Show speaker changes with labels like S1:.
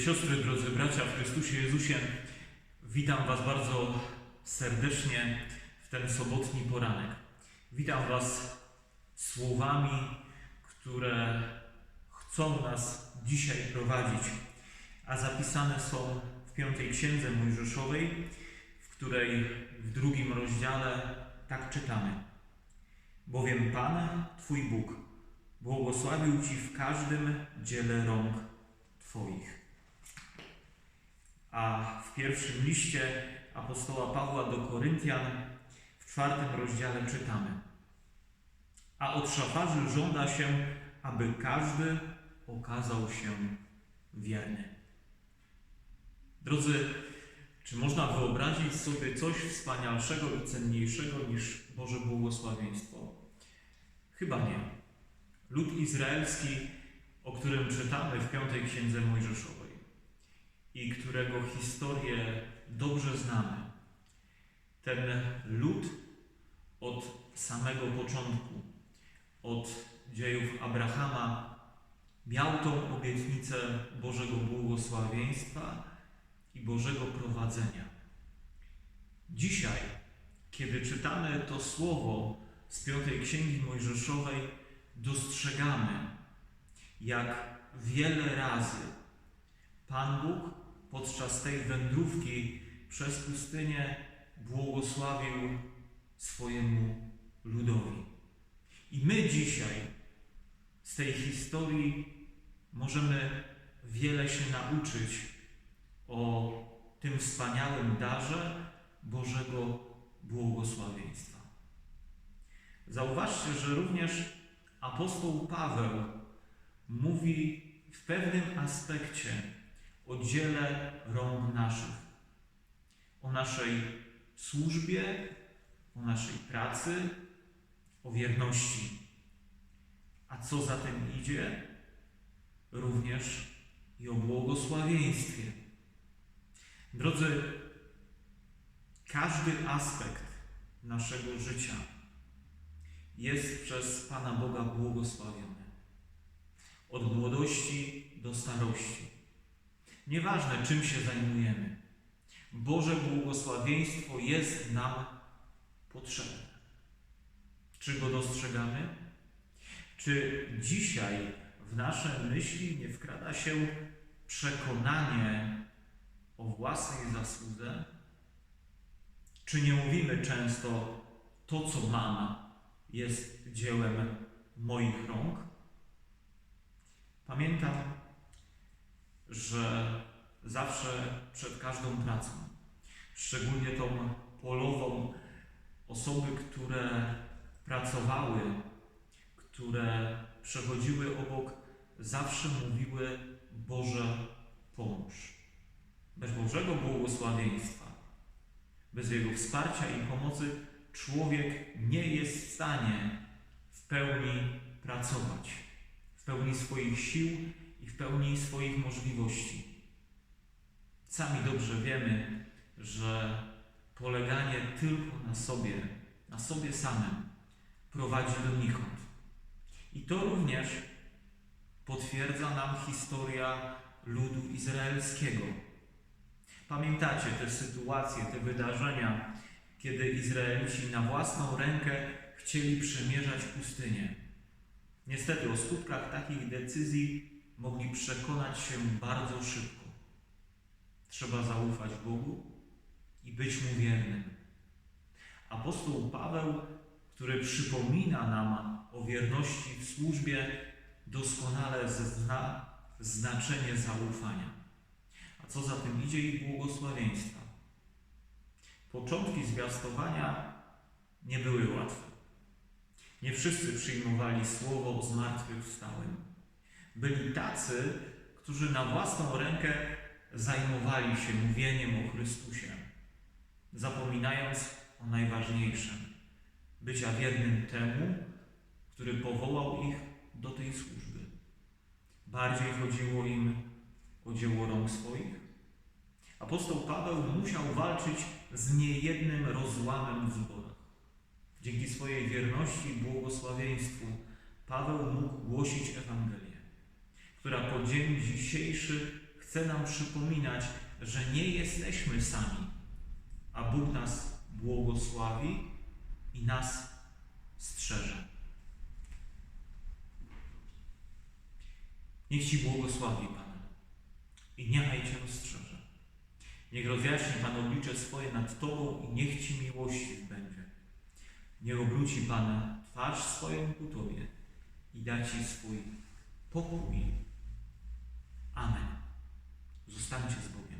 S1: siostry, drodzy bracia w Chrystusie Jezusie, witam Was bardzo serdecznie w ten sobotni poranek. Witam Was słowami, które chcą nas dzisiaj prowadzić, a zapisane są w piątej księdze Mojżeszowej, w której w drugim rozdziale tak czytamy. Bowiem Pan, Twój Bóg, błogosławił Ci w każdym dziele rąk Twoich. A w pierwszym liście apostoła Pawła do Koryntian w czwartym rozdziale czytamy. A od szafarzy żąda się, aby każdy okazał się wierny. Drodzy, czy można wyobrazić sobie coś wspanialszego i cenniejszego niż Boże błogosławieństwo? Chyba nie. Lud izraelski, o którym czytamy w piątej księdze Mojżeszowej i którego historię dobrze znamy. Ten lud od samego początku, od dziejów Abrahama, miał tą obietnicę Bożego błogosławieństwa i Bożego prowadzenia. Dzisiaj, kiedy czytamy to słowo z piątej księgi Mojżeszowej, dostrzegamy, jak wiele razy Pan Bóg podczas tej wędrówki przez pustynię błogosławił swojemu ludowi. I my dzisiaj z tej historii możemy wiele się nauczyć o tym wspaniałym darze Bożego błogosławieństwa. Zauważcie, że również apostoł Paweł mówi w pewnym aspekcie o dziele rąk naszych, o naszej służbie, o naszej pracy, o wierności. A co za tym idzie? Również i o błogosławieństwie. Drodzy, każdy aspekt naszego życia jest przez Pana Boga błogosławiony. Od młodości do starości. Nieważne, czym się zajmujemy, Boże błogosławieństwo jest nam potrzebne. Czy go dostrzegamy? Czy dzisiaj w nasze myśli nie wkrada się przekonanie o własnej zasłudze? Czy nie mówimy często to, co mam, jest dziełem moich rąk? Pamiętam, że zawsze przed każdą pracą, szczególnie tą polową, osoby, które pracowały, które przechodziły obok, zawsze mówiły: Boże, pomóż. Bez Bożego błogosławieństwa, bez Jego wsparcia i pomocy, człowiek nie jest w stanie w pełni pracować, w pełni swoich sił i w pełni swoich możliwości. Sami dobrze wiemy, że poleganie tylko na sobie, na sobie samym, prowadzi donikąd. I to również potwierdza nam historia ludu izraelskiego. Pamiętacie te sytuacje, te wydarzenia, kiedy Izraelici na własną rękę chcieli przemierzać pustynię. Niestety o skutkach takich decyzji mogli przekonać się bardzo szybko. Trzeba zaufać Bogu i być Mu wiernym. Apostoł Paweł, który przypomina nam o wierności w służbie, doskonale zna znaczenie zaufania. A co za tym idzie i błogosławieństwa. Początki zwiastowania nie były łatwe. Nie wszyscy przyjmowali słowo o zmartwychwstałym. Byli tacy, którzy na własną rękę zajmowali się mówieniem o Chrystusie, zapominając o najważniejszym bycia wiernym temu, który powołał ich do tej służby. Bardziej chodziło im o dzieło rąk swoich. Apostoł Paweł musiał walczyć z niejednym rozłamem w zborach. Dzięki swojej wierności i błogosławieństwu Paweł mógł głosić Ewangelię, która po dzień dzisiejszy chce nam przypominać, że nie jesteśmy sami, a Bóg nas błogosławi i nas strzeże. Niech Ci błogosławi Pan i niechaj Cię strzeże. Niech rozjaśni Pan oblicze swoje nad Tobą i niech Ci miłości będzie. Niech obróci Pan twarz swoją ku Tobie i da Ci swój pokój. Amen. Zostańcie z Bogiem.